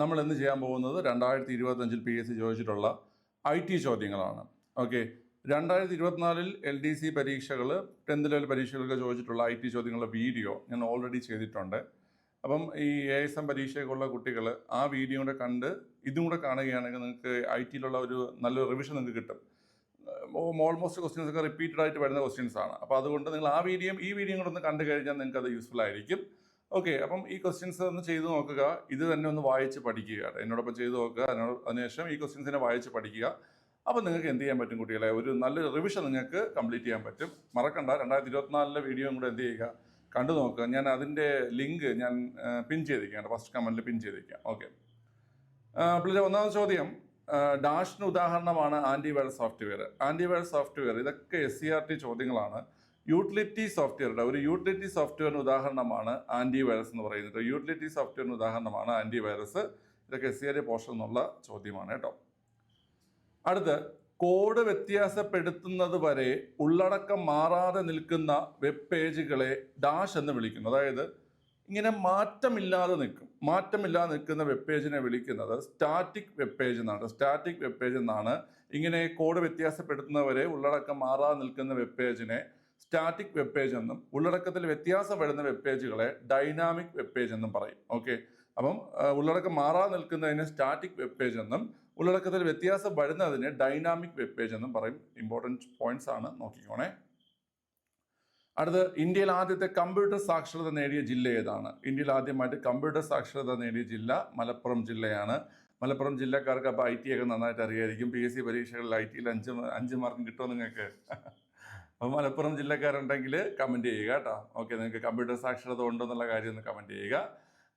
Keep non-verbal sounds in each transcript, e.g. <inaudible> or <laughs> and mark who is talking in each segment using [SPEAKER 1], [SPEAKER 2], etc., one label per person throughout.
[SPEAKER 1] നമ്മൾ ഇന്ന് ചെയ്യാൻ പോകുന്നത്? രണ്ടായിരത്തി ഇരുപത്തഞ്ചിൽ പി എസ് സി ചോദിച്ചിട്ടുള്ള ഐ ടി ചോദ്യങ്ങളാണ്. ഓക്കെ രണ്ടായിരത്തി ഇരുപത്തിനാലിൽ എൽ ഡി സി പരീക്ഷകൾ ടെൻത്ത് ലെവൽ പരീക്ഷകൾക്ക് ചോദിച്ചിട്ടുള്ള ഐ ടി ചോദ്യങ്ങളുടെ വീഡിയോ ഞാൻ ഓൾറെഡി ചെയ്തിട്ടുണ്ട്. അപ്പം ഈ എ എസ് എം പരീക്ഷയ്ക്കുള്ള കുട്ടികൾ ആ വീഡിയോ കൂടെ കണ്ട് ഇതും കൂടെ കാണുകയാണെങ്കിൽ നിങ്ങൾക്ക് ഐ ടിയിലുള്ള ഒരു നല്ലൊരു റിവിഷൻ നിങ്ങൾക്ക് കിട്ടും. ഓൾമോസ്റ്റ് ക്വസ്റ്റ്യൻസ് ഒക്കെ റിപ്പീറ്റഡ് ആയിട്ട് വരുന്ന ക്വസ്റ്റ്യൻസ് ആണ്. അപ്പോൾ അതുകൊണ്ട് നിങ്ങൾ ആ വീഡിയോ ഈ വീഡിയോ കൂടെ ഒന്ന് കണ്ടു കഴിഞ്ഞാൽ നിങ്ങൾക്ക് അത് യൂസ്ഫുൾ ആയിരിക്കും. ഓക്കെ അപ്പം ഈ ക്വസ്റ്റ്യൻസ് ഒന്ന് ചെയ്തു നോക്കുക. ഇത് തന്നെ ഒന്ന് വായിച്ച് പഠിക്കുക എന്നോടൊപ്പം ചെയ്തു നോക്കുക. അതിനോട് അതിനുശേഷം ഈ ക്വസ്റ്റ്യൻസിനെ വായിച്ച് പഠിക്കുക. അപ്പം നിങ്ങൾക്ക് എന്ത് ചെയ്യാൻ പറ്റും കുട്ടികളെ? ഒരു നല്ലൊരു റിവിഷൻ നിങ്ങൾക്ക് കംപ്ലീറ്റ് ചെയ്യാൻ പറ്റും. മറക്കണ്ട. രണ്ടായിരത്തി ഇരുപത്തിനാലിലെ വീഡിയോയും കൂടെ എന്ത് ചെയ്യുക? കണ്ടു നോക്കുക. ഞാൻ അതിന്റെ ലിങ്ക് ഞാൻ പിൻ ചെയ്തിരിക്കുകയാണ്. ഫസ്റ്റ് കമന്റിൽ പിൻ ചെയ്തിരിക്കാം ഓക്കെ പിള്ളേരെ ഒന്നാമത് ചോദ്യം. ഡാഷിന് ഉദാഹരണമാണ് ആന്റിവൈറസ് സോഫ്റ്റ്വെയർ ആന്റിവൈറസ് സോഫ്റ്റ്വെയർ ഇതൊക്കെ എസ് സി ആർ ടി ചോദ്യങ്ങളാണ്. യൂട്ടിലിറ്റി സോഫ്റ്റ്വെയറുടെ ഒരു യൂട്ടിലിറ്റി സോഫ്റ്റ്വെയറിന് ഉദാഹരണമാണ് ആന്റി വൈറസ് എന്ന് പറയുന്നത്. യൂട്ടിലിറ്റി സോഫ്റ്റ്വെയറിന് ഉദാഹരണമാണ് ആന്റി വൈറസ് ഇതൊക്കെ എസ് സി ആർ പോർഷൻ എന്നുള്ള ചോദ്യമാണ് കേട്ടോ. അടുത്ത് കോഡ് വ്യത്യാസപ്പെടുത്തുന്നത് വരെ ഉള്ളടക്കം മാറാതെ നിൽക്കുന്ന വെബ് പേജുകളെ ഡാഷ് എന്ന് വിളിക്കുന്നു. അതായത് ഇങ്ങനെ മാറ്റമില്ലാതെ നിൽക്കും. മാറ്റമില്ലാതെ നിൽക്കുന്ന വെബ് പേജിനെ വിളിക്കുന്നത് സ്റ്റാറ്റിക് വെബ് പേജ് എന്നാണ്. സ്റ്റാറ്റിക് വെബ് പേജ് എന്നാണ് ഇങ്ങനെ കോഡ് വ്യത്യാസപ്പെടുത്തുന്നവരെ ഉള്ളടക്കം മാറാതെ നിൽക്കുന്ന വെബ് പേജിനെ സ്റ്റാറ്റിക് വെബ് പേജ് എന്നും ഉള്ളടക്കത്തിൽ വ്യത്യാസം വരുന്ന വെബ് പേജുകളെ ഡൈനാമിക് വെബ് പേജ് എന്നും പറയും. ഓക്കെ. അപ്പം ഉള്ളടക്കം മാറാതെ നിൽക്കുന്നതിന് സ്റ്റാറ്റിക് വെബ് പേജ് എന്നും ഉള്ളടക്കത്തിൽ വ്യത്യാസം വരുന്നതിന് ഡൈനാമിക് വെബ് പേജ് എന്നും പറയും. ഇമ്പോർട്ടന്റ് പോയിന്റ്സ് ആണ്. നോക്കിക്കോണേ. അടുത്ത് ഇന്ത്യയിൽ ആദ്യത്തെ കമ്പ്യൂട്ടർ സാക്ഷരത നേടിയ ജില്ല ഏതാണ്? ഇന്ത്യയിൽ ആദ്യമായിട്ട് കമ്പ്യൂട്ടർ സാക്ഷരത നേടിയ ജില്ല മലപ്പുറം ജില്ലയാണ്. മലപ്പുറം ജില്ലക്കാർക്ക് അപ്പോൾ ഐ ടി ഒക്കെ നന്നായിട്ട് അറിയായിരിക്കും. പി എസ് സി പരീക്ഷകളിൽ ഐ ടിയിൽ അഞ്ച് അഞ്ച് മാർക്കും കിട്ടുമോ നിങ്ങൾക്ക്? അപ്പോൾ മലപ്പുറം ജില്ലക്കാരുണ്ടെങ്കിൽ കമന്റ് ചെയ്യുക കേട്ടോ. ഓക്കെ നിങ്ങൾക്ക് കമ്പ്യൂട്ടർ സാക്ഷരത ഉണ്ടെന്നുള്ള കാര്യം ഒന്ന് കമന്റ് ചെയ്യുക.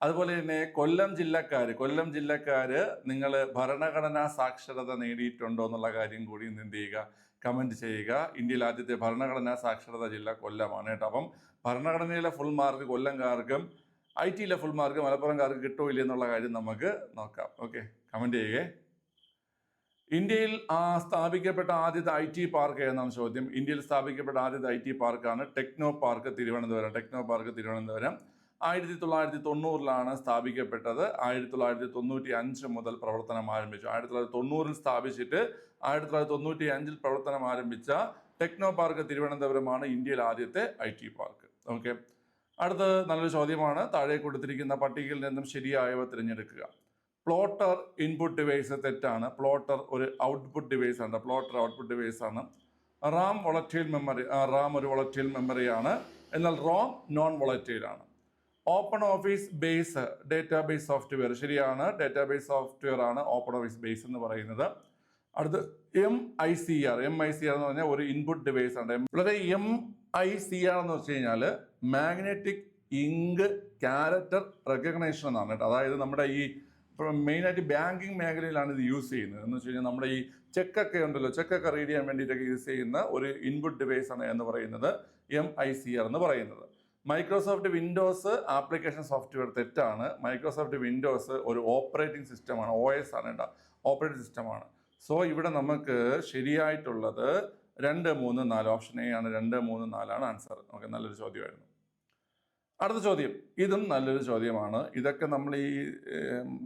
[SPEAKER 1] അതുപോലെ തന്നെ കൊല്ലം ജില്ലക്കാർ കൊല്ലം ജില്ലക്കാർ നിങ്ങൾ ഭരണഘടനാ സാക്ഷരത നേടിയിട്ടുണ്ടോ എന്നുള്ള കാര്യം കൂടി ഇന്ന് എന്ത് ചെയ്യുക? കമന്റ് ചെയ്യുക. ഇന്ത്യയിൽ ആദ്യത്തെ ഭരണഘടനാ സാക്ഷരത ജില്ല കൊല്ലമാണ് കേട്ടോ. അപ്പം ഭരണഘടനയിലെ ഫുൾ മാർക്ക് കൊല്ലംകാർക്കും ഐ ടിയിലെ ഫുൾ മാർക്ക് മലപ്പുറംകാർക്ക് കിട്ടുമോ ഇല്ല എന്നുള്ള കാര്യം നമുക്ക് നോക്കാം. ഓക്കെ കമന്റ് ചെയ്യുകയെ ഇന്ത്യയിൽ സ്ഥാപിക്കപ്പെട്ട ആദ്യത്തെ ഐ ടി പാർക്ക് ഏതാണ് ചോദ്യം. ഇന്ത്യയിൽ സ്ഥാപിക്കപ്പെട്ട ആദ്യത്തെ ഐ ടി പാർക്കാണ് techno park Thiruvananthapuram. Techno park Thiruvananthapuram. ആയിരത്തി തൊള്ളായിരത്തി തൊണ്ണൂറിലാണ് സ്ഥാപിക്കപ്പെട്ടത്. ആയിരത്തി തൊള്ളായിരത്തി തൊണ്ണൂറ്റി അഞ്ച് മുതൽ പ്രവർത്തനം ആരംഭിച്ചു. ആയിരത്തി തൊള്ളായിരത്തി തൊണ്ണൂറിൽ സ്ഥാപിച്ചിട്ട് ആയിരത്തി തൊള്ളായിരത്തി തൊണ്ണൂറ്റി അഞ്ചിൽ പ്രവർത്തനം ആരംഭിച്ച ടെക്നോ പാർക്ക് തിരുവനന്തപുരമാണ് ഇന്ത്യയിൽ ആദ്യത്തെ ഐ ടി പാർക്ക്. ഓക്കെ. അടുത്തത് നല്ലൊരു ചോദ്യമാണ്. താഴെ കൊടുത്തിരിക്കുന്ന പട്ടികയിൽ നിന്നും ശരിയായവ തിരഞ്ഞെടുക്കുക. പ്ലോട്ടർ ഇൻപുട്ട് ഡിവൈസ് തെറ്റാണ്. പ്ലോട്ടർ ഒരു ഔട്ട്പുട്ട് ഡിവൈസ് ആണ്. പ്ലോട്ടർ ഔട്ട്പുട്ട് ഡിവൈസ് ആണ്. റാം വൊളറ്റൈൽ മെമ്മറി റാം ഒരു വൊളറ്റൈൽ മെമ്മറിയാണ് എന്നാൽ റോം നോൺ വൊളറ്റൈൽ ആണ്. Open office base database software ശരിയാണ്. ഡേറ്റാബേസ് സോഫ്റ്റ്വെയർ ആണ് ഓപ്പൺ ഓഫീസ് ബേസ് എന്ന് പറയുന്നത്. അടുത്ത് M I C R M I C R എന്ന് പറഞ്ഞാൽ ഒരു ഇൻപുട്ട് ഡിവൈസ് ആണ്. വളരെ എം ഐ സി ആർ എന്ന് വെച്ച് കഴിഞ്ഞാൽ മാഗ്നറ്റിക് ഇങ്ക് ക്യാരക്ടർ റെക്കഗ്നേഷൻ എന്നാണ് കേട്ടോ. അതായത് നമ്മുടെ ഈ ഇപ്പം മെയിനായിട്ട് ബാങ്കിങ് മേഖലയിലാണ് ഇത് യൂസ് ചെയ്യുന്നത്. എന്ന് വെച്ച് കഴിഞ്ഞാൽ നമ്മുടെ ഈ ചെക്കൊക്കെ ഉണ്ടല്ലോ ചെക്കൊക്കെ റീഡ് ചെയ്യാൻ വേണ്ടിയിട്ടൊക്കെ യൂസ് ചെയ്യുന്ന ഒരു ഇൻപുട്ട് ഡിവൈസ് ആണ് എന്ന് പറയുന്നത് എം ഐ സി ആർ എന്ന് പറയുന്നത്. മൈക്രോസോഫ്റ്റ് വിൻഡോസ് ആപ്ലിക്കേഷൻ സോഫ്റ്റ്വെയർ തെറ്റാണ്. മൈക്രോസോഫ്റ്റ് വിൻഡോസ് ഒരു ഓപ്പറേറ്റിംഗ് സിസ്റ്റമാണ് ഒ എസ് ആണ് കേട്ടോ. ഓപ്പറേറ്റിംഗ് സിസ്റ്റമാണ്. സോ ഇവിടെ നമുക്ക് ശരിയായിട്ടുള്ളത് രണ്ട് മൂന്ന് നാല് ഓപ്ഷൻ എ ആണ്. രണ്ട് മൂന്ന് നാലാണ് ആൻസർ. ഓക്കെ നല്ലൊരു ചോദ്യമായിരുന്നു. അടുത്ത ചോദ്യം. ഇതും നല്ലൊരു ചോദ്യമാണ്. ഇതൊക്കെ നമ്മൾ ഈ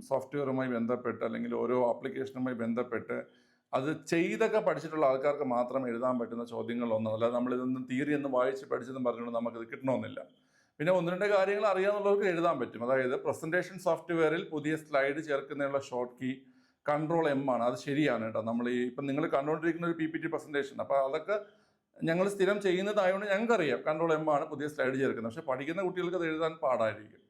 [SPEAKER 1] സോഫ്റ്റ്വെയറുമായി ബന്ധപ്പെട്ട് അല്ലെങ്കിൽ ഓരോ ആപ്ലിക്കേഷനുമായി ബന്ധപ്പെട്ട് അത് ചെയ്തൊക്കെ പഠിച്ചിട്ടുള്ള ആൾക്കാർക്ക് മാത്രം എഴുതാൻ പറ്റുന്ന ചോദ്യങ്ങളൊന്നും അല്ല. നമ്മൾ ഇതൊന്നും തിയറി എന്ന് വായിച്ച് പഠിച്ചതും പറഞ്ഞുകൊണ്ട് നമുക്ക് കിട്ടണമെന്നില്ല പിന്നെ ഒന്ന് രണ്ട് കാര്യങ്ങൾ അറിയാമെന്നുള്ളവർക്ക് എഴുതാൻ പറ്റും. അതായത് പ്രസന്റേഷൻ സോഫ്റ്റ്വെയറിൽ പുതിയ സ്ലൈഡ് ചേർക്കുന്നതിനുള്ള ഷോർട്ട് കീ കൺട്രോൾ എം ആണ്. അത് ശരിയാണ് കേട്ടോ. നമ്മൾ ഈ ഇപ്പം നിങ്ങൾ കണ്ടുകൊണ്ടിരിക്കുന്ന ഒരു പി പി ടി പ്രസന്റേഷൻ അപ്പോൾ അതൊക്കെ ഞങ്ങൾ സ്ഥിരം ചെയ്യുന്നതായതുകൊണ്ട് ഞങ്ങൾക്കറിയാം. കൺട്രോൾ എം ആണ് പുതിയ സ്ലൈഡ് ചേർക്കുന്നത്. പക്ഷേ പഠിക്കുന്ന കുട്ടികൾക്ക് അത് എഴുതാൻ പാടായിരിക്കും.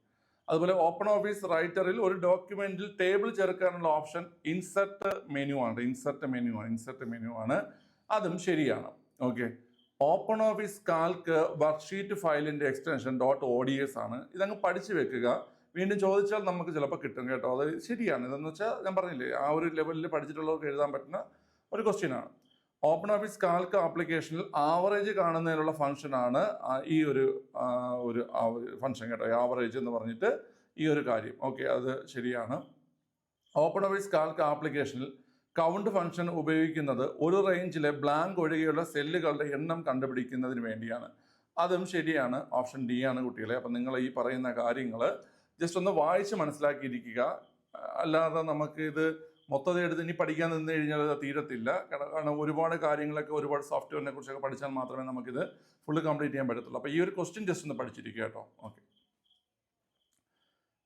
[SPEAKER 1] അതുപോലെ ഓപ്പൺ ഓഫീസ് റൈറ്ററിൽ ഒരു ഡോക്യുമെന്റിൽ ടേബിൾ ചേർക്കാനുള്ള ഓപ്ഷൻ ഇൻസെർട്ട് മെനു ആണ്. ഇൻസെർട്ട് മെനു ആണ്. ഇൻസെർട്ട് മെനു ആണ്. അതും ശരിയാണ്. Okay open office Calc worksheet ഫയലിന്റെ extension dot O D S ആണ്. ഇതങ്ങ് പഠിച്ചു വെക്കുക. വീണ്ടും ചോദിച്ചാൽ നമുക്ക് ചിലപ്പോൾ കിട്ടും കേട്ടോ. അത് ശരിയാണ്. ഇതെന്ന് വെച്ചാൽ ഞാൻ പറഞ്ഞില്ലേ ആ ഒരു ലെവലിൽ പഠിച്ചിട്ടുള്ളവർക്ക് എഴുതാൻ പറ്റുന്ന ഒരു ക്വസ്റ്റ്യൻ ആണ്. ഓപ്പൺ ഓഫീസ് കാൽക്ക് ആപ്ലിക്കേഷനിൽ ആവറേജ് കാണുന്നതിനുള്ള ഫംഗ്ഷനാണ് ഈ ഒരു ഒരു ഫംഗ്ഷൻ കേട്ടോ ആവറേജ് എന്ന് പറഞ്ഞിട്ട് ഈ ഒരു കാര്യം. ഓക്കെ അത് ശരിയാണ്. ഓപ്പൺ ഓഫീസ് കാൽക്ക് ആപ്ലിക്കേഷനിൽ കൗണ്ട് ഫംഗ്ഷൻ ഉപയോഗിക്കുന്നത് ഒരു റേഞ്ചിലെ ബ്ലാങ്ക് ഒഴികെയുള്ള സെല്ലുകളുടെ എണ്ണം കണ്ടുപിടിക്കുന്നതിന് വേണ്ടിയാണ്. അതും ശരിയാണ്. ഓപ്ഷൻ ഡി ആണ് കുട്ടികളെ. അപ്പം നിങ്ങൾ ഈ പറയുന്ന കാര്യങ്ങൾ ജസ്റ്റ് ഒന്ന് വായിച്ച് മനസ്സിലാക്കിയിരിക്കുക. അല്ലാതെ നമുക്ക് ഇത് മൊത്തത്തിൽ എടുത്ത് ഇനി പഠിക്കാൻ നിന്ന് കഴിഞ്ഞാൽ അത് തീരത്തില്ല. കാരണം ഒരുപാട് കാര്യങ്ങളൊക്കെ ഒരുപാട് സോഫ്റ്റ്വെയറിനെ കുറിച്ചൊക്കെ പഠിച്ചാൽ മാത്രമേ നമുക്കിത് ഫുള്ള് കംപ്ലീറ്റ് ചെയ്യാൻ പറ്റത്തുള്ളൂ. അപ്പോൾ ഈ ഒരു ക്വസ്റ്റ്യൻ ജസ്റ്റ് ഒന്ന് പഠിച്ചിരിക്കുക കേട്ടോ. ഓക്കെ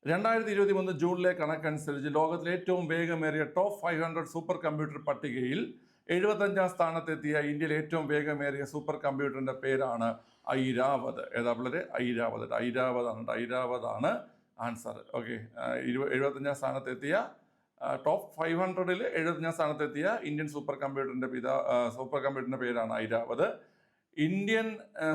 [SPEAKER 1] രണ്ടായിരത്തി ഇരുപത്തി മൂന്ന് ജൂണിലെ കണക്കനുസരിച്ച് ലോകത്തിലെ ഏറ്റവും വേഗമേറിയ top five hundred super computer പട്ടികയിൽ എഴുപത്തഞ്ചാം സ്ഥാനത്തെത്തിയ ഇന്ത്യയിലെ ഏറ്റവും വേഗമേറിയ സൂപ്പർ കമ്പ്യൂട്ടറിന്റെ പേരാണ് ഐരാവത്. ഏതാ പിള്ളേര്? ഐരാവത്. ഐരാവതാണ് ഐരാവതാണ് ആൻസർ ഓക്കെ എഴുപത്തഞ്ചാം സ്ഥാനത്തെത്തിയ ടോപ്പ് ഫൈവ് ഹൺഡ്രഡിൽ എഴുപത്തിനാം സ്ഥാനത്തെത്തിയ ഇന്ത്യൻ സൂപ്പർ കമ്പ്യൂട്ടറിന്റെ പിതാ സൂപ്പർ കമ്പ്യൂട്ടറിന്റെ പേരാണ് ഐരാവത്. ഇന്ത്യൻ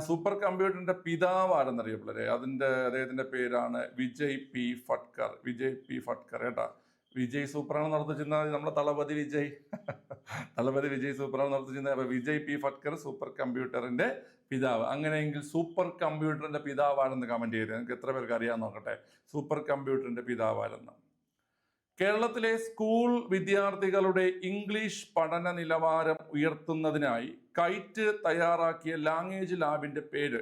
[SPEAKER 1] സൂപ്പർ കമ്പ്യൂട്ടറിന്റെ പിതാവ് ആരെന്നറിയപ്പിള്ളരെ അതിന്റെ അദ്ദേഹത്തിന്റെ പേരാണ് വിജയ് പി ഫട്കർ. വിജയ് പി ഫട്കർ കേട്ടാ. വിജയ് സൂപ്പറാണ് നടത്തിച്ചിരുന്നത് നമ്മുടെ തളപതി വിജയ്. <laughs> തളപതി വിജയ് സൂപ്പറാണ് നടത്തിച്ചിരുന്നത് അപ്പൊ വിജയ് പി ഫട്കർ സൂപ്പർ കമ്പ്യൂട്ടറിന്റെ പിതാവ്. അങ്ങനെയെങ്കിൽ സൂപ്പർ കമ്പ്യൂട്ടറിന്റെ പിതാവാണെന്ന് കമന്റ് ചെയ്ത് നിങ്ങൾക്ക് എത്ര പേർക്ക് അറിയാൻ നോക്കട്ടെ. സൂപ്പർ കമ്പ്യൂട്ടറിന്റെ പിതാവാരെന്ന്. കേരളത്തിലെ സ്കൂൾ വിദ്യാർത്ഥികളുടെ ഇംഗ്ലീഷ് പഠന നിലവാരം ഉയർത്തുന്നതിനായി കൈറ്റ് തയ്യാറാക്കിയ ലാംഗ്വേജ് ലാബിന്റെ പേര്.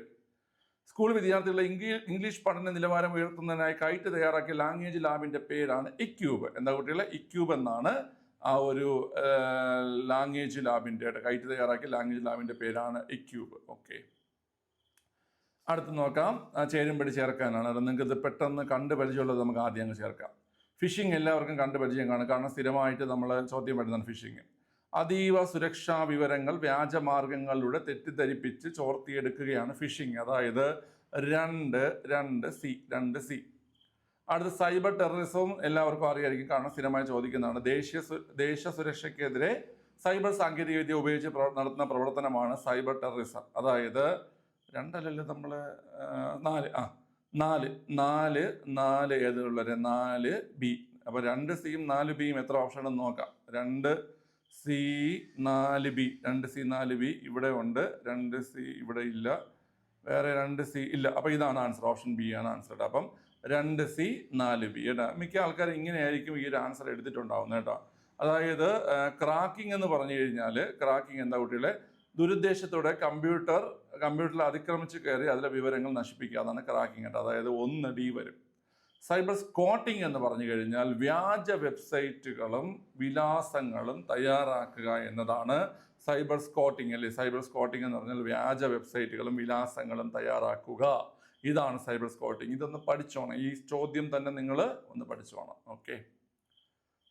[SPEAKER 1] സ്കൂൾ വിദ്യാർത്ഥികളുടെ ഇംഗ്ലീ- ഇംഗ്ലീഷ് പഠന നിലവാരം ഉയർത്തുന്നതിനായി കൈറ്റ് തയ്യാറാക്കിയ ലാംഗ്വേജ് ലാബിന്റെ പേരാണ് ഇക്യൂബ്. എന്താ കുട്ടികളെ? ഇക്യൂബ് എന്നാണ് ആ ഒരു ലാംഗ്വേജ് ലാബിന്റെ കൈറ്റ് തയ്യാറാക്കിയ ലാംഗ്വേജ് ലാബിന്റെ പേരാണ് ഇക്യൂബ്. ഓക്കെ. അടുത്ത് നോക്കാം. ചേരുംപടി ചേർക്കാനാണ്. നിങ്ങൾക്ക് ഇത് പെട്ടെന്ന് കണ്ട് പരിചയമുള്ളത് നമുക്ക് ആദ്യം അങ്ങ് ചേർക്കാം. ഫിഷിംഗ് എല്ലാവർക്കും കണ്ട് പരിചയം കാണും കാരണം സ്ഥിരമായിട്ട് നമ്മൾ ചോദ്യം വരുന്നതാണ് ഫിഷിംഗ്. അതീവ സുരക്ഷാ വിവരങ്ങൾ വ്യാജമാർഗങ്ങളിലൂടെ തെറ്റിദ്ധരിപ്പിച്ച് ചോർത്തിയെടുക്കുകയാണ് ഫിഷിംഗ്. അതായത് രണ്ട് രണ്ട് സി രണ്ട് സി. അടുത്ത സൈബർ ടെററിസവും എല്ലാവർക്കും അറിയായിരിക്കും. കാരണം സ്ഥിരമായി ചോദിക്കുന്നതാണ്. ദേശീയ ദേശ സുരക്ഷയ്ക്കെതിരെ സൈബർ സാങ്കേതികവിദ്യ ഉപയോഗിച്ച് നടത്തുന്ന പ്രവർത്തനമാണ് സൈബർ ടെററിസം. അതായത് രണ്ടല്ലല്ലോ നമ്മൾ നാല് ആ. നാല് നാല് നാല് ഏതുള്ളവരെ നാല് ബി. അപ്പോൾ രണ്ട് സിയും നാല് ബിയും എത്ര ഓപ്ഷൻ എന്ന് നോക്കാം. രണ്ട് സി നാല് ബി. രണ്ട് സി നാല് ബി ഇവിടെ ഉണ്ട്. രണ്ട് സി ഇവിടെ ഇല്ല. വേറെ രണ്ട് സി ഇല്ല. അപ്പോൾ ഇതാണ് ആൻസർ ഓപ്ഷൻ ബി ആണ് ആൻസർ കേട്ടോ അപ്പം രണ്ട് സി നാല് ബി. കേട്ടോ. മിക്ക ആൾക്കാരും ഇങ്ങനെയായിരിക്കും ഈ ഒരു ആൻസർ എടുത്തിട്ടുണ്ടാവുന്നത് കേട്ടോ. അതായത് ക്രാക്കിംഗ് എന്ന് പറഞ്ഞു കഴിഞ്ഞാൽ ക്രാക്കിംഗ് എന്താ കുട്ടികളെ? ദുരുദ്ദേശത്തോടെ കമ്പ്യൂട്ടർ കമ്പ്യൂട്ടറിൽ അതിക്രമിച്ച് കയറി അതിലെ വിവരങ്ങൾ നശിപ്പിക്കുക അതാണ് ക്രാക്കിംഗ് കേട്ടോ അതായത് ഒന്ന് ഡി വരും. സൈബർ സ്കോട്ടിംഗ് എന്ന് പറഞ്ഞു കഴിഞ്ഞാൽ വ്യാജ വെബ്സൈറ്റുകളും വിലാസങ്ങളും തയ്യാറാക്കുക എന്നതാണ് സൈബർ സ്കോട്ടിംഗ് അല്ലെ? സൈബർ സ്കോട്ടിംഗ് എന്ന് പറഞ്ഞാൽ വ്യാജ വെബ്സൈറ്റുകളും വിലാസങ്ങളും തയ്യാറാക്കുക. ഇതാണ് സൈബർ സ്കോട്ടിംഗ് ഇതൊന്ന് പഠിച്ചോണം ഈ ചോദ്യം തന്നെ നിങ്ങൾ ഒന്ന് പഠിച്ചോണം ഓക്കെ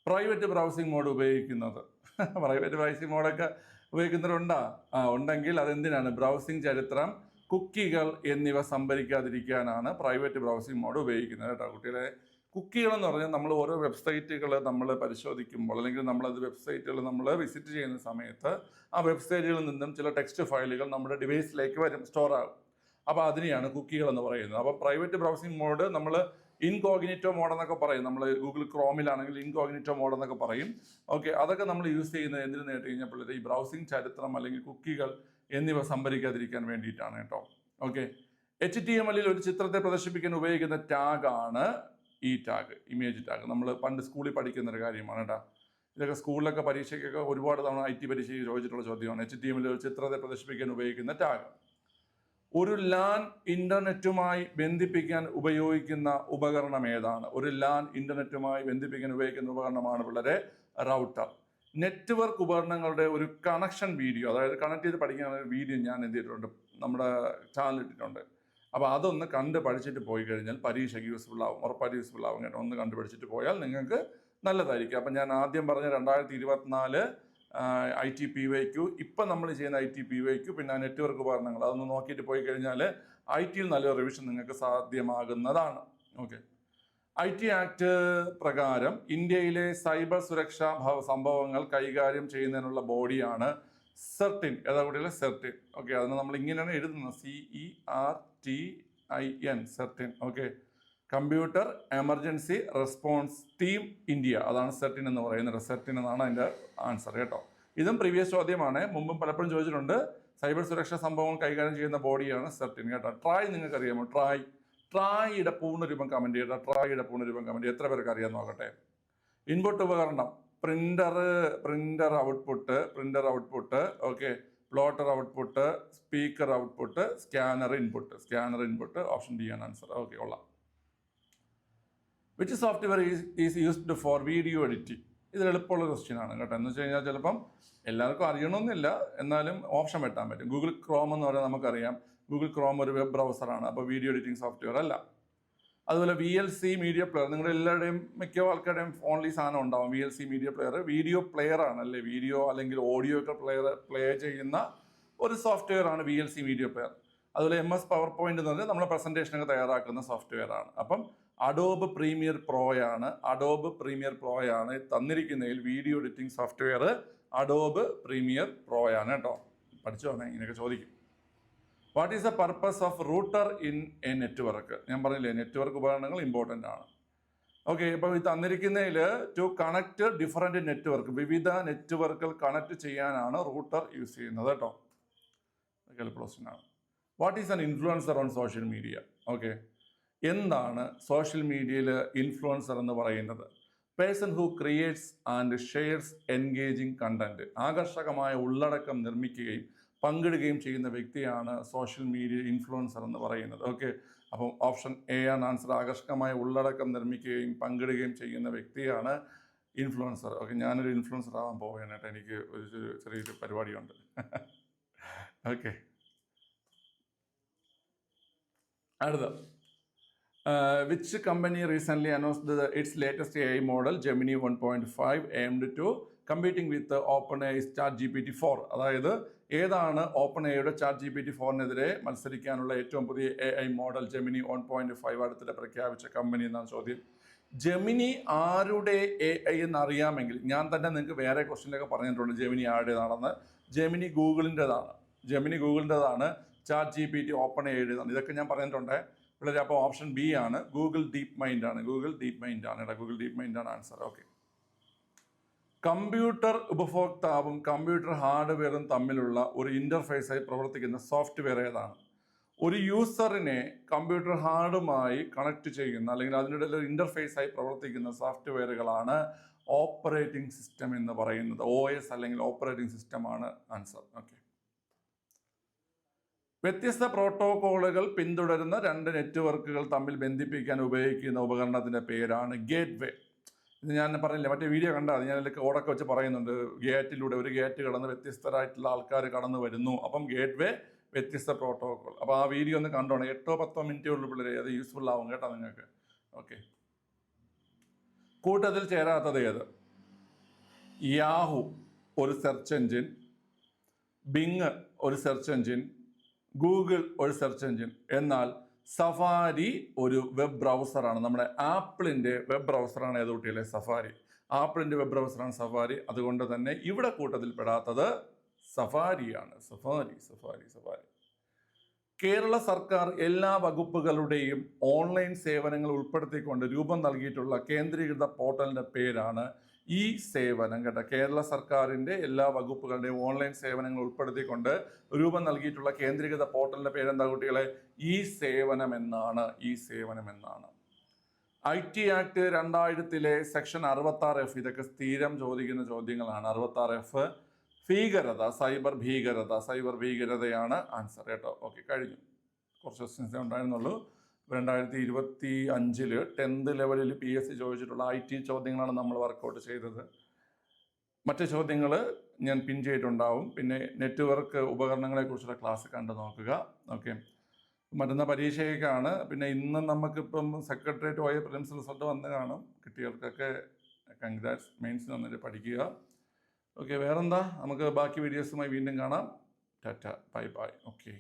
[SPEAKER 1] പ്രൈവറ്റ് ബ്രൗസിംഗ് മോഡ് ഉപയോഗിക്കുന്നത്. പ്രൈവറ്റ് ബ്രൗസിംഗ് മോഡൊക്കെ ഉപയോഗിക്കുന്നവരുണ്ടാ? ഉണ്ടെങ്കിൽ അതെന്തിനാണ്? ബ്രൗസിംഗ് ചരിത്രം കുക്കികൾ എന്നിവ സംഭരിക്കാതിരിക്കാനാണ് പ്രൈവറ്റ് ബ്രൗസിംഗ് മോഡ് ഉപയോഗിക്കുന്നത് കേട്ടോ കുട്ടികളെ. കുക്കികൾ എന്ന് പറഞ്ഞാൽ നമ്മൾ ഓരോ വെബ്സൈറ്റുകൾ നമ്മൾ പരിശോധിക്കുമ്പോൾ അല്ലെങ്കിൽ നമ്മളത് വെബ്സൈറ്റുകൾ നമ്മൾ വിസിറ്റ് ചെയ്യുന്ന സമയത്ത് ആ വെബ്സൈറ്റുകളിൽ നിന്നും ചില ടെക്സ്റ്റ് ഫയലുകൾ നമ്മുടെ ഡിവൈസിലേക്ക് വരും സ്റ്റോർ ആകും. അപ്പോൾ അതിനെയാണ് കുക്കികൾ എന്ന് പറയുന്നത്. അപ്പോൾ പ്രൈവറ്റ് ബ്രൗസിംഗ് മോഡ് നമ്മൾ ഇൻകോഗ്നിറ്റോ മോഡ് എന്നൊക്കെ പറയും. നമ്മൾ ഗൂഗിൾ ക്രോമിലാണെങ്കിൽ ഇൻകോഗ്നിറ്റോ മോഡ് എന്നൊക്കെ പറയും. ഓക്കെ അതൊക്കെ നമ്മൾ യൂസ് ചെയ്യുന്നത് എന്തിനു കേട്ട് കഴിഞ്ഞപ്പോഴത്തെ ഈ ബ്രൗസിംഗ് ചരിത്രം അല്ലെങ്കിൽ കുക്കികൾ എന്നിവ സംഭരിക്കാതിരിക്കാൻ വേണ്ടിയിട്ടാണ് കേട്ടോ. ഓക്കെ എച്ച് ടി എം എല്ലിൽ ഒരു ചിത്രത്തെ പ്രദർശിപ്പിക്കാൻ ഉപയോഗിക്കുന്ന ടാഗാണ് ഈ ടാഗ് ഇമേജ് ടാഗ് നമ്മൾ പണ്ട് സ്കൂളിൽ പഠിക്കുന്ന ഒരു കാര്യമാണ് കേട്ടോ. ഇതൊക്കെ സ്കൂളിലൊക്കെ പരീക്ഷയ്ക്കൊക്കെ ഒരുപാട് തവണ ഐ ടി പരീക്ഷയ്ക്ക് ചോദിച്ചിട്ടുള്ള ചോദ്യമാണ്. എച്ച് ടി എം എമ്മിൽ ഒരു ചിത്രത്തെ പ്രദർശിപ്പിക്കാൻ ഉപയോഗിക്കുന്ന ടാഗ് ഒരു ലാൻ ഇന്റർനെറ്റുമായി ബന്ധിപ്പിക്കാൻ ഉപയോഗിക്കുന്ന ഉപകരണം ഏതാണ്? ഒരു ലാൻ ഇന്റർനെറ്റുമായി ബന്ധിപ്പിക്കാൻ ഉപയോഗിക്കുന്ന ഉപകരണമാണ് വളരെ റൗട്ടർ നെറ്റ്വർക്ക് ഉപകരണങ്ങളുടെ ഒരു കണക്ഷൻ വീഡിയോ അതായത് കണക്ട് ചെയ്ത് പഠിക്കുന്ന ഒരു വീഡിയോ ഞാൻ എന്ത് ചെയ്തിട്ടുണ്ട്? നമ്മുടെ ചാനൽ ഇട്ടിട്ടുണ്ട്. അപ്പോൾ അതൊന്ന് കണ്ട് പഠിച്ചിട്ട് പോയി കഴിഞ്ഞാൽ പരീക്ഷയ്ക്ക് യൂസ്ഫുൾ ആവും ഉറപ്പായിട്ട് യൂസ്ഫുൾ ആവും. കേട്ടോ ഒന്ന് കണ്ട് പഠിച്ചിട്ട് പോയാൽ നിങ്ങൾക്ക് നല്ലതായിരിക്കും. അപ്പം ഞാൻ ആദ്യം പറഞ്ഞ രണ്ടായിരത്തി ഇരുപത്തിനാല് ഐ ടി പി വൈക്കു ഇപ്പം നമ്മൾ ചെയ്യുന്ന ഐ ടി പി വൈക്കു പിന്നെ നെറ്റ്വർക്ക് ഉപകരണങ്ങൾ അതൊന്ന് നോക്കിയിട്ട് പോയി കഴിഞ്ഞാൽ ഐ ടിയിൽ നല്ല റിവിഷൻ നിങ്ങൾക്ക് സാധ്യമാകുന്നതാണ്. ഓക്കെ ഐ ടി ആക്ട് പ്രകാരം ഇന്ത്യയിലെ സൈബർ സുരക്ഷാ ഭവ- സംഭവങ്ങൾ കൈകാര്യം ചെയ്യുന്നതിനുള്ള ബോഡിയാണ് സെർട്ടിൻ ഏതാ കൂടിയുള്ള സെർട്ടിൻ ഓക്കെ അതിന് നമ്മൾ ഇങ്ങനെയാണ് എഴുതുന്നത്. C E R T I N CERT In okay computer emergency response team India. അതാണ് സെർട്ടിൻ എന്ന് പറയുന്നത്. സെർട്ടിൻ എന്നാണ് അതിന്റെ ആൻസർ കേട്ടോ. ഇതും പ്രീവിയസ് ചോദ്യമാണ്. മുമ്പും പലപ്പോഴും ചോദിച്ചിട്ടുണ്ട്. സൈബർ സുരക്ഷാ സംഭവങ്ങൾ കൈകാര്യം ചെയ്യുന്ന ബോഡിയാണ് സെർട്ടിൻ കേട്ടോ. ട്രായ് നിങ്ങൾക്ക് അറിയാമോ ട്രായ്. ട്രായിയുടെ പൂർണരൂപം കമന്റ് ചെയ്യട്ടോ. ട്രായിയുടെ പൂർണരൂപം കമന്റ് എത്ര പേർക്ക് അറിയാൻ നോക്കട്ടെ. ഇൻപുട്ട് ഉപകരണം. Printer printer output printer output okay. Plotter output speaker output scanner input. Scanner input option D ആണ് ആൻസർ. ഓക്കെ കൊള്ളാം. Which software is is used for video editing ഇത് എളുപ്പമുള്ള ക്വസ്റ്റ്യൻ ആണ് കേട്ടോ. എന്ന് വെച്ച് കഴിഞ്ഞാൽ ചിലപ്പം എല്ലാവർക്കും അറിയണമെന്നില്ല. എന്നാലും ഓപ്ഷൻ വെട്ടാൻ പറ്റും. ഗൂഗിൾ ക്രോം എന്ന് പറഞ്ഞാൽ നമുക്കറിയാം. ഗൂഗിൾ ക്രോം ഒരു വെബ് ബ്രൗസറാണ് അപ്പോൾ വീഡിയോ എഡിറ്റിംഗ് സോഫ്റ്റ്വെയർ അല്ല. അതുപോലെ V L C media player നിങ്ങളുടെ എല്ലാവരുടെയും മിക്ക ആൾക്കാരുടെയും ഫോണിൽ ഈ സാധനം ഉണ്ടാവും. V L C media player video player ആണ് അല്ലേ? വീഡിയോ അല്ലെങ്കിൽ ഓഡിയോ ഒക്കെ പ്ലെയർ പ്ലേ ചെയ്യുന്ന ഒരു സോഫ്റ്റ്വെയർ ആണ് V L C media player അതുപോലെ എം എസ് പവർ പോയിന്റ് എന്ന് പറഞ്ഞാൽ നമ്മളെ പ്രസന്റേഷനൊക്കെ തയ്യാറാക്കുന്ന സോഫ്റ്റ്വെയർ ആണ്. അപ്പം അഡോബ് പ്രീമിയർ പ്രോയാണ് അഡോബ് പ്രീമിയർ പ്രോയാണ് തന്നിരിക്കുന്നതിൽ video editing software Adobe Premiere പ്രോയാണ് കേട്ടോ. പഠിച്ചു വന്നേ ഇങ്ങനെയൊക്കെ ചോദിക്കും. What is the purpose of router in a network ഞാൻ പറഞ്ഞില്ലേ നെറ്റ്വർക്ക് ഉപകരണങ്ങൾ ഇമ്പോർട്ടന്റ് ആണ്. ഓക്കെ ഇപ്പോൾ ഈ തന്നിരിക്കുന്നതിൽ ടു കണക്ട് ഡിഫറെന്റ് നെറ്റ്വർക്ക് വിവിധ നെറ്റ്വർക്കുകൾ കണക്ട് ചെയ്യാനാണ് റൂട്ടർ യൂസ് ചെയ്യുന്നത് കേട്ടോ. ക്വസ്റ്റ്യൻ ആണ്. What is an influencer on social media okay എന്താണ് സോഷ്യൽ മീഡിയയിൽ ഇൻഫ്ലുവൻസർ എന്ന് പറയുന്നത്? Person who creates and shares engaging content ആകർഷകമായ ഉള്ളടക്കം നിർമ്മിക്കുകയും പങ്കിടുകയും ചെയ്യുന്ന വ്യക്തിയാണ് സോഷ്യൽ മീഡിയ ഇൻഫ്ലുവൻസർ എന്ന് പറയുന്നത്. ഓക്കെ അപ്പം ഓപ്ഷൻ എ ആണ് ആൻസർ ആകർഷകമായ ഉള്ളടക്കം നിർമ്മിക്കുകയും പങ്കിടുകയും ചെയ്യുന്ന വ്യക്തിയാണ് ഇൻഫ്ലുവൻസർ ഓക്കെ ഞാനൊരു ഇൻഫ്ലുവൻസർ ആവാൻ പോവുകയാണ് എനിക്ക് ഒരു ചെറിയ- ചെറിയൊരു പരിപാടിയുണ്ട്. <laughs> ഓക്കെ അടുത്ത company recently announced its latest A I model Gemini one point five aimed to competing with Open A chat G P T four അതായത് ഏതാണ് ഓപ്പൺ എയുടെ ചാറ്റ് ജി പി ടി ഫോറിനെതിരെ മത്സരിക്കാനുള്ള ഏറ്റവും പുതിയ A I model Gemini one point five അടുത്തിടെ പ്രഖ്യാപിച്ച company എന്നാണ് ചോദ്യം. ജെമിനി ആരുടെ എ ഐ എന്ന് അറിയാമെങ്കിൽ ഞാൻ തന്നെ നിങ്ങൾക്ക് വേറെ ക്വസ്റ്റ്യനിലൊക്കെ പറഞ്ഞിട്ടുണ്ട് ജെമിനി ആരുടേതാണെന്ന്. ജെമിനി ഗൂഗിളിന്റെതാണ്. Gemini ഗൂഗിളിന്റെതാണ് chat G P T Open എയുടേതാണ് ഇതൊക്കെ ഞാൻ പറഞ്ഞിട്ടുണ്ട്. പിള്ളേർ അപ്പോൾ ഓപ്ഷൻ ബി ആണ്. ഗൂഗിൾ ഡീപ് മൈൻഡ് ആണ്. ഗൂഗിൾ ഡീപ് മൈൻഡ് ആണ് കേട്ടോ. ഗൂഗിൾ ഡീപ് മൈൻഡ് ആണ് ആൻസർ. ഓക്കെ. കമ്പ്യൂട്ടർ ഉപഭോക്താവും കമ്പ്യൂട്ടർ ഹാർഡ്വെയറും തമ്മിലുള്ള ഒരു ഇന്റർഫേസായി പ്രവർത്തിക്കുന്ന സോഫ്റ്റ്വെയർ ഏതാണ്? ഒരു യൂസറിനെ കമ്പ്യൂട്ടർ ഹാർഡുമായി കണക്ട് ചെയ്യുന്ന അല്ലെങ്കിൽ അതിനിടയിൽ ഒരു ഇന്റർഫേസായി പ്രവർത്തിക്കുന്ന സോഫ്റ്റ്വെയറുകളാണ് ഓപ്പറേറ്റിംഗ് സിസ്റ്റം എന്ന് പറയുന്നത്. ഒ എസ് അല്ലെങ്കിൽ ഓപ്പറേറ്റിംഗ് സിസ്റ്റമാണ് ആൻസർ. ഓക്കെ. വ്യത്യസ്ത പ്രോട്ടോകോളുകൾ പിന്തുടരുന്ന രണ്ട് നെറ്റ്വർക്കുകൾ തമ്മിൽ ബന്ധിപ്പിക്കാൻ ഉപയോഗിക്കുന്ന ഉപകരണത്തിന്റെ പേരാണ് ഗേറ്റ് വേ ഇത് ഞാൻ പറഞ്ഞില്ല മറ്റേ വീഡിയോ കണ്ടാൽ. ഞാൻ അതിൽ ഓടൊക്കെ വെച്ച് പറയുന്നുണ്ട്. ഗേറ്റിലൂടെ ഒരു ഗേറ്റ് കടന്ന് വ്യത്യസ്തരായിട്ടുള്ള ആൾക്കാർ കടന്നു വരുന്നു. അപ്പം ഗേറ്റ് വേ വ്യത്യസ്ത പ്രോട്ടോകോൾ. അപ്പോൾ ആ വീഡിയോ ഒന്ന് കണ്ടോണം എട്ടോ പത്തോ മിനിറ്റേ ഉള്ളു പിള്ളേരെ. അത് യൂസ്ഫുൾ ആവും കേട്ടോ നിങ്ങൾക്ക്. ഓക്കെ. കൂട്ടത്തിൽ ചേരാത്തത് ഏത്? യാഹു ഒരു സെർച്ച് എഞ്ചിൻ ബിങ് ഒരു സെർച്ച് എഞ്ചിൻ ഗൂഗിൾ ഒരു സെർച്ച് എഞ്ചിൻ എന്നാൽ സഫാരി ഒരു വെബ് ബ്രൗസറാണ് നമ്മുടെ ആപ്പിളിന്റെ വെബ് ബ്രൗസറാണ് ഏത് കുട്ടികളെ? സഫാരി ആപ്പിളിന്റെ വെബ് ബ്രൗസറാണ് സഫാരി അതുകൊണ്ട് തന്നെ ഇവിടെ കൂട്ടത്തിൽ പെടാത്തത് സഫാരിയാണ് സഫാരി സഫാരി സഫാരി കേരള സർക്കാർ എല്ലാ വകുപ്പുകളുടെയും ഓൺലൈൻ സേവനങ്ങൾ ഉൾപ്പെടുത്തിക്കൊണ്ട് രൂപം നൽകിയിട്ടുള്ള കേന്ദ്രീകൃത പോർട്ടലിന്റെ പേരാണ് ഈ സേവനം കേട്ടോ. കേരള സർക്കാരിന്റെ എല്ലാ വകുപ്പുകളുടെയും ഓൺലൈൻ സേവനങ്ങൾ ഉൾപ്പെടുത്തിക്കൊണ്ട് രൂപം നൽകിയിട്ടുള്ള കേന്ദ്രീകൃത പോർട്ടലിന്റെ പേരെന്താ കുട്ടികളെ? ഈ സേവനം എന്നാണ് ഈ സേവനം എന്നാണ്. ഐ ടി ആക്ട് രണ്ടായിരത്തിലെ സെക്ഷൻ അറുപത്തി ആറ് എഫ് ഇതൊക്കെ സ്ഥിരം ചോദിക്കുന്ന ചോദ്യങ്ങളാണ്. അറുപത്തി ആറ് എഫ് ഭീകരത സൈബർ ഭീകരത സൈബർ ഭീകരതയാണ് ആൻസർ കേട്ടോ. ഓക്കെ കഴിഞ്ഞു. കുറച്ച് ക്വസ്റ്റ്യൻസേ ഉണ്ടായിരുന്നുള്ളൂ. രണ്ടായിരത്തി ഇരുപത്തി അഞ്ചിൽ ടെൻത്ത് ലെവലിൽ പി എസ് സി ചോദിച്ചിട്ടുള്ള ഐ ടി ചോദ്യങ്ങളാണ് നമ്മൾ വർക്കൗട്ട് ചെയ്തത്. മറ്റ് ചോദ്യങ്ങൾ ഞാൻ പിൻ ചെയ്തിട്ടുണ്ടാവും. പിന്നെ നെറ്റ്വർക്ക് ഉപകരണങ്ങളെക്കുറിച്ചുള്ള ക്ലാസ് കണ്ടു നോക്കുക. ഓക്കെ മറ്റന്നാ പരീക്ഷയൊക്കെയാണ് പിന്നെ ഇന്ന് നമുക്കിപ്പം സെക്രട്ടേറിയറ്റ് പോയ പ്രിലിംസ് റിസൾട്ട് വന്ന് കാണും. കുട്ടികൾക്കൊക്കെ കൺഗ്രാറ്റ്സ് മെയിൻസ് വന്നിട്ട് പഠിക്കുക. ഓക്കെ വേറെന്താ? നമുക്ക് ബാക്കി വീഡിയോസുമായി വീണ്ടും കാണാം. ടാറ്റ. Bye bye. ഓക്കെ